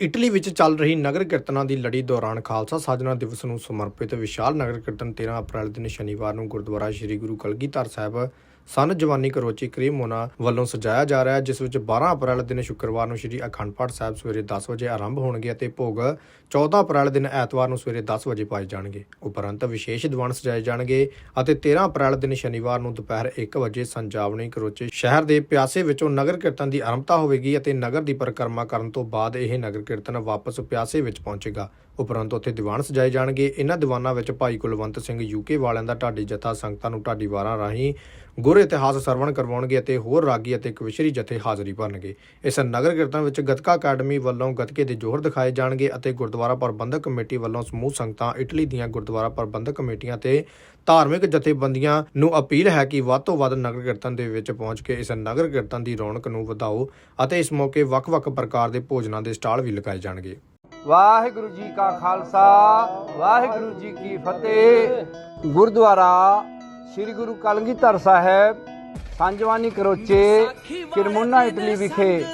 Italy ਵਿੱਚ ਚੱਲ ਰਹੀ ਨਗਰ ਕੀਰਤਨਾਂ ਦੀ ਲੜੀ ਦੌਰਾਨ ਖਾਲਸਾ ਸਾਜਨਾ ਦਿਵਸ ਨੂੰ ਸਮਰਪਿਤ ਵਿਸ਼ਾਲ ਨਗਰ ਕੀਰਤਨ 13 ਅਪ੍ਰੈਲ ਦਿਨ ਸ਼ਨੀਵਾਰ ਨੂੰ ਗੁਰਦੁਆਰਾ ਸ੍ਰੀ ਗੁਰੂ ਕਲਗੀਧਰ ਸਾਹਿਬ ਸਨ। ਜਵਾਨੀ ਕਰੋਚੀ ਕਰੀਮੋਨਾ ਵੱਲੋਂ ਸਜਾਇਆ ਜਾ ਰਿਹਾ ਹੈ, ਜਿਸ ਵਿੱਚ 12 ਅਪ੍ਰੈਲ ਦਿਨ ਸ਼ੁੱਕਰਵਾਰ ਨੂੰ ਸ੍ਰੀ ਅਖੰਡ ਪਾਠ ਸਾਹਿਬ ਸਵੇਰੇ 10 ਵਜੇ ਆਰੰਭ ਹੋਣਗੇ ਅਤੇ ਭੋਗ 14 ਅਪ੍ਰੈਲ ਦਿਨ ਐਤਵਾਰ ਨੂੰ ਸਵੇਰੇ 10 ਵਜੇ ਪਾਏ ਜਾਣਗੇ। ਉਪਰੰਤ ਵਿਸ਼ੇਸ਼ ਦੀਵਾਨ ਸਜਾਏ ਜਾਣਗੇ ਅਤੇ 13 ਅਪ੍ਰੈਲ ਦਿਨ ਸ਼ਨੀਵਾਰ ਨੂੰ ਦੁਪਹਿਰ 1 ਵਜੇ ਸੰਜਾਵਣੀ ਕਰੋਚੇ ਸ਼ਹਿਰ ਦੇ ਪਿਆਸੇ ਵਿੱਚੋਂ ਨਗਰ ਕੀਰਤਨ ਦੀ ਆਰੰਭਤਾ ਹੋਵੇਗੀ ਅਤੇ ਨਗਰ ਦੀ ਪਰਿਕਰਮਾ ਕਰਨ ਤੋਂ ਬਾਅਦ ਇਹ ਨਗਰ ਕੀਰਤਨ ਵਾਪਸ ਪਿਆਸੇ ਵਿੱਚ ਪਹੁੰਚੇਗਾ। ਉਪਰੰਤ ਉੱਥੇ ਦੀਵਾਨ ਸਜਾਏ ਜਾਣਗੇ। ਇਹਨਾਂ ਦੀਵਾਨਾਂ ਵਿੱਚ ਭਾਈ ਕੁਲਵੰਤ ਸਿੰਘ ਯੂਕੇ ਵਾਲਿਆਂ ਦਾ ਢਾਡੀ ਜਥਾ ਸੰਗਤਾਂ ਨੂੰ ਢਾਡੀ ਵਾਰਾਂ ਰਾਹੀਂ ਗੁਰ ਇਤਿਹਾਸ ਸਰਵਣ ਕਰਵਾਉਣਗੇ ਅਤੇ ਹੋਰ ਰਾਗੀ ਅਤੇ ਕਵਿਸ਼ਰੀ ਜਥੇ ਹਾਜ਼ਰੀ ਭਰਨਗੇ। ਇਸ ਨਗਰ ਕੀਰਤਨ ਵਿੱਚ ਗਤਕਾ ਅਕੈਡਮੀ ਵੱਲੋਂ ਗਤਕੇ ਦੇ ਜੋਹਰ ਦਿਖਾਏ ਜਾਣਗੇ ਅਤੇ ਗੁਰਦੁਆਰਾ ਪ੍ਰਬੰਧਕ ਕਮੇਟੀ ਵੱਲੋਂ ਸਮੂਹ ਸੰਗਤਾਂ ਇਟਲੀ ਦੀਆਂ ਗੁਰਦੁਆਰਾ ਪ੍ਰਬੰਧਕ ਕਮੇਟੀਆਂ ਤੇ ਧਾਰਮਿਕ ਜਥੇਬੰਦੀਆਂ ਨੂੰ ਅਪੀਲ ਹੈ ਕਿ ਵੱਧ ਤੋਂ ਵੱਧ ਨਗਰ ਕੀਰਤਨ ਦੇ ਵਿੱਚ ਪਹੁੰਚ ਕੇ ਇਸ ਨਗਰ ਕੀਰਤਨ ਦੀ ਰੌਣਕ ਨੂੰ ਵਧਾਓ ਅਤੇ ਇਸ ਮੌਕੇ ਵੱਖ-ਵੱਖ ਪ੍ਰਕਾਰ ਦੇ ਭੋਜਨਾਂ ਦੇ ਸਟਾਲ ਵੀ ਲਗਾਏ ਜਾਣਗੇ। ਵਾਹਿਗੁਰੂ ਜੀ ਕਾ ਖਾਲਸਾ, ਵਾਹਿਗੁਰੂ ਜੀ ਕੀ ਫਤਿਹ। Gurdwara Sri Guru Kalgidhar Sahib San Giovanni Croce, Cremona Italy ਵਿਖੇ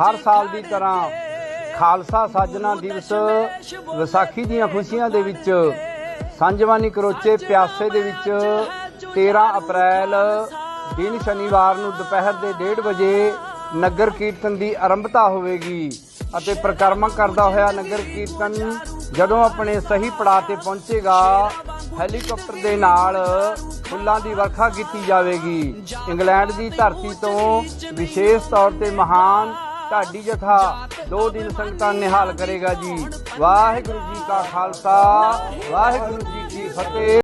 ਹਰ ਸਾਲ ਦੀ ਤਰ੍ਹਾਂ ਖਾਲਸਾ ਸਾਜਨਾ ਦਿਵਸ ਵਿਸਾਖੀ ਦੀਆਂ ਖੁਸ਼ੀਆਂ ਦੇ ਵਿੱਚ ਸੰਜਵਾਨੀ ਕਰੋਚੇ ਪਿਆਸੇ ਦੇ ਵਿੱਚ 13 ਅਪ੍ਰੈਲ ਦਿਨ ਸ਼ਨੀਵਾਰ ਨੂੰ ਦੁਪਹਿਰ ਦੇ 1:30 ਵਜੇ ਨਗਰ ਕੀਰਤਨ ਦੀ ਆਰੰਭਤਾ ਹੋਵੇਗੀ ਅਤੇ ਪ੍ਰਕਰਮਾ ਕਰਦਾ ਹੋਇਆ ਨਗਰ ਕੀਰਤਨ ਜਦੋਂ ਆਪਣੇ ਸਹੀ ਪੜਾਅ ਤੇ ਪਹੁੰਚੇਗਾ, ਹੈਲੀਕਾਪਟਰ ਦੇ ਨਾਲ ਫੁੱਲਾਂ ਦੀ ਵਰਖਾ ਕੀਤੀ ਜਾਵੇਗੀ। ਇੰਗਲੈਂਡ ਦੀ ਧਰਤੀ ਤੋਂ ਵਿਸ਼ੇਸ਼ ਤੌਰ ਤੇ ਮਹਾਨ ਢਾਡੀ ਜਥਾ ਦੋ ਦਿਨ ਸੰਗਤਾਂ ਨਿਹਾਲ ਕਰੇਗਾ ਜੀ। ਵਾਹਿਗੁਰੂ ਜੀ ਕਾ ਖਾਲਸਾ, ਵਾਹਿਗੁਰੂ ਜੀ ਕੀ ਫਤਿਹ।